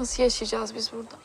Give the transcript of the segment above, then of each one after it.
Nasıl yaşayacağız biz burada?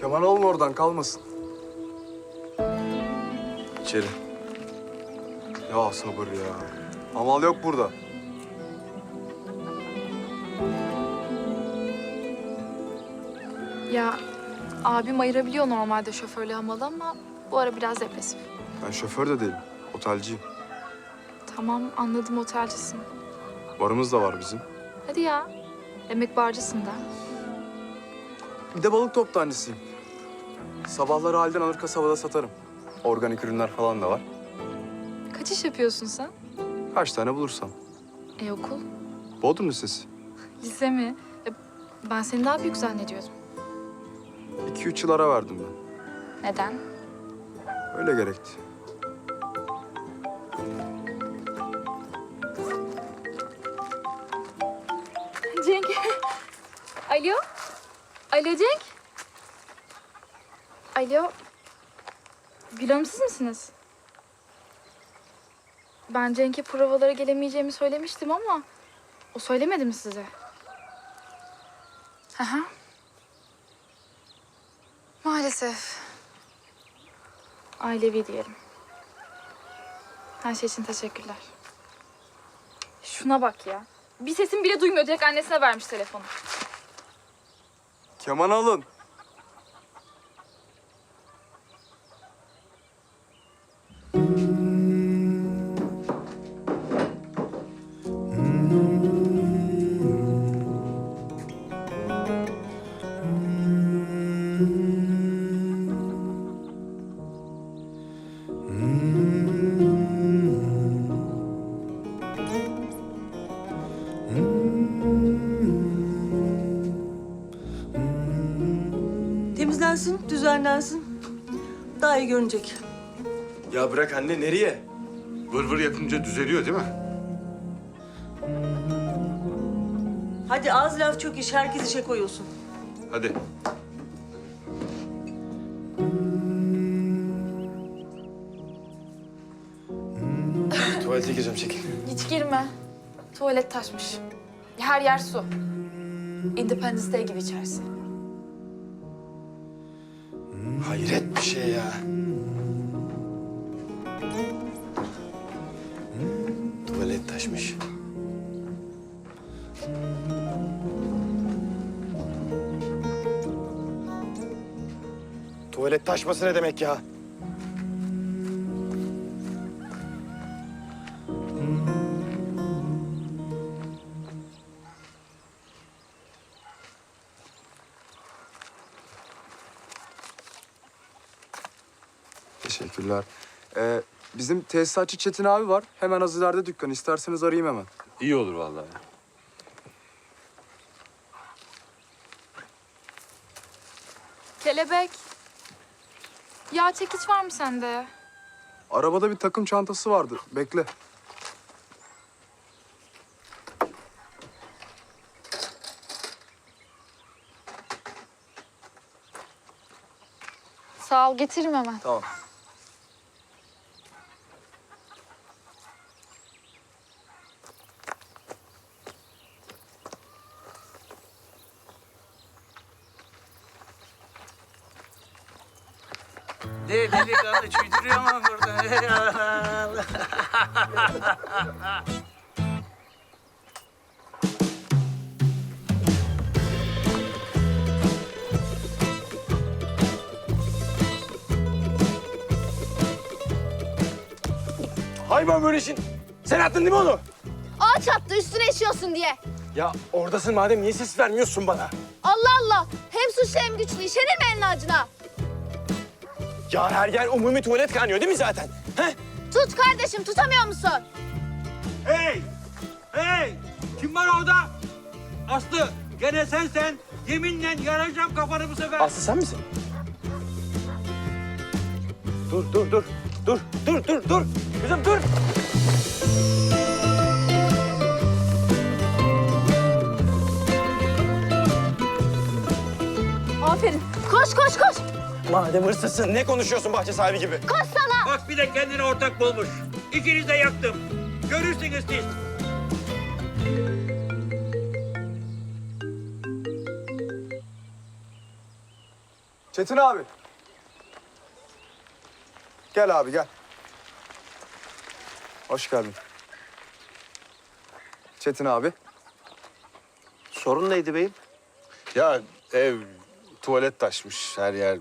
Kemal alın oradan kalmasın. İçeri. Ya sabır ya. Amal yok burada. Ya abim ayırabiliyor normalde şoförle hamalı ama bu ara biraz depresif. Ben şoför de değilim. Otelciyim. Tamam anladım otelcisin. Barımız da var bizim. Hadi ya. Demek barcısın da. Bir de balık toptancısıyım. Sabahları halden alır kasabada satarım. Organik ürünler falan da var. Kaç iş yapıyorsun sen? Kaç tane bulursam. E okul? Bodrum Lisesi. Lise mi? E, ben seni daha büyük zannediyordum. İki üç yıl ara verdim ben. Neden? Öyle gerekti. Cenk. Alo. Alo Cenk. Alo. Gül misiniz? Ben Cenk'e provalara gelemeyeceğimi söylemiştim ama o söylemedi mi size? Aha. Maalesef. Ailevi diyelim. Her şey için teşekkürler. Şuna bak ya. Bir sesim bile duymuyor. Direkt annesine vermiş telefonu. Keman alın. Düzenlensin. Daha iyi görünecek. Ya bırak anne nereye? Vır vır yapınca düzeliyor değil mi? Hadi az laf çok iş, herkes işe koyulsun. Hadi. Tuvalete gireceğim çekil. Hiç girme. Tuvalet taşmış. Her yer su. Independence Day gibi içerisi. Hayret bir şey ya. Tuvalet taşmış. Tuvalet taşması ne demek ya? Teşekkürler. Ee, bizim tesisatçı Çetin abi var. Hemen az ileride dükkan. İsterseniz arayayım hemen. İyi olur vallahi. Kelebek. Yağ çekiç var mı sende? Arabada bir takım çantası vardı. Bekle. Sağ ol getiririm hemen. Tamam. De delikanlı çüydürüyor ama burada. Hayvan böyle işin. Sen attın değil mi onu? Ağaç attı üstüne işiyorsun diye. Ya oradasın madem niye ses vermiyorsun bana? Allah Allah. Hem suçlu hem güçlü. İşenir mi elin acına? Ya her yer umumi tuvalet kaynıyor değil mi zaten? He? Tut kardeşim tutamıyor musun? Hey! Hey! Kim var orada? Aslı, gene sen sen. Yeminle yaracağım kafanı bu sefer. Aslı sen misin? Dur, dur, dur. Dur, dur, dur, dur. Kızım dur. Aferin. Koş koş koş. Madem hırsızsın ne konuşuyorsun bahçe sahibi gibi? Koş sana. Bak bir de kendine ortak bulmuş. İkiniz de yaktım. Görürsünüz siz. Çetin abi. Gel abi gel. Hoş geldin. Çetin abi. Sorun neydi beyim? Ya ev tuvalet taşmış her yer.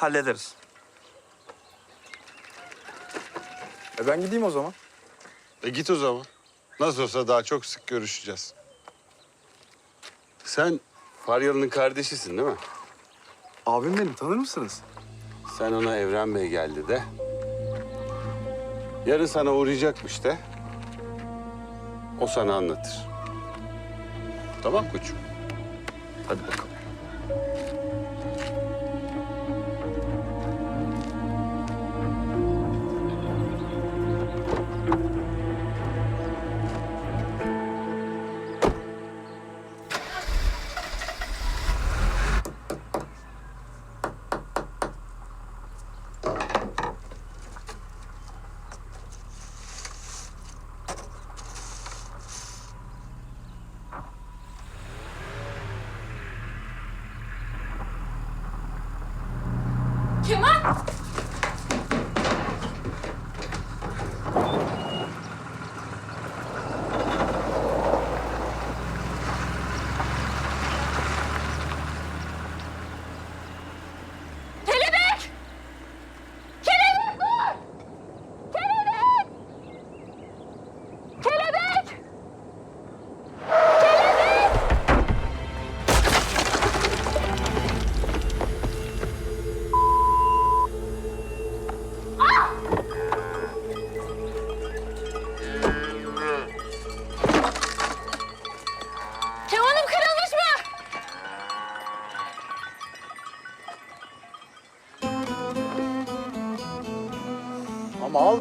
Hallederiz. E ben gideyim o zaman. E git o zaman. Nasıl olsa daha çok sık görüşeceğiz. Sen Faryalı'nın kardeşisin değil mi? Abim benim tanır mısınız? Sen ona Evren Bey geldi de. Yarın sana uğrayacakmış de. O sana anlatır. Tamam koçum. Hadi bakalım.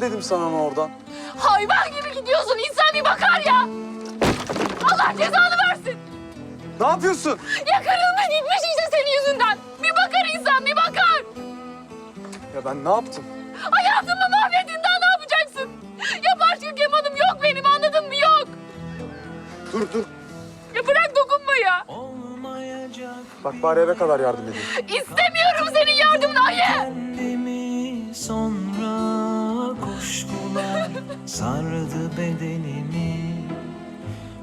Dedim sana onu oradan. Hayvan gibi gidiyorsun. İnsan bir bakar ya. Allah cezanı versin. Ne yapıyorsun? Ya kırılmış gitmiş işte senin yüzünden. Bir bakar insan bir bakar. Ya ben ne yaptım? Hayatımı mahvettin daha ne yapacaksın? Ya başka kemanım yok benim anladın mı yok. Dur dur. Ya bırak dokunma ya. Bak bari eve kadar yardım edeyim. İstemiyorum senin yardımını Ayı. Kendimi sonra duygular sardı bedenimi.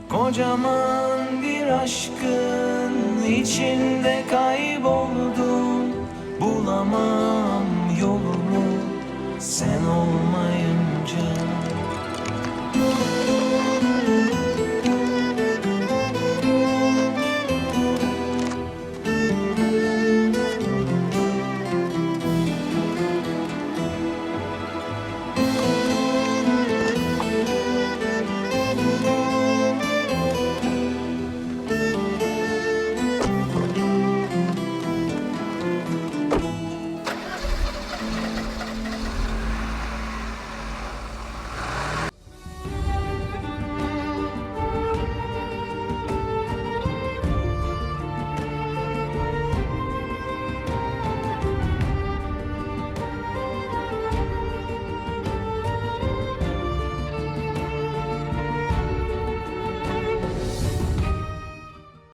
Kocaman bir aşkın içinde kayboldum Bulamam yolumu sen olmayınca.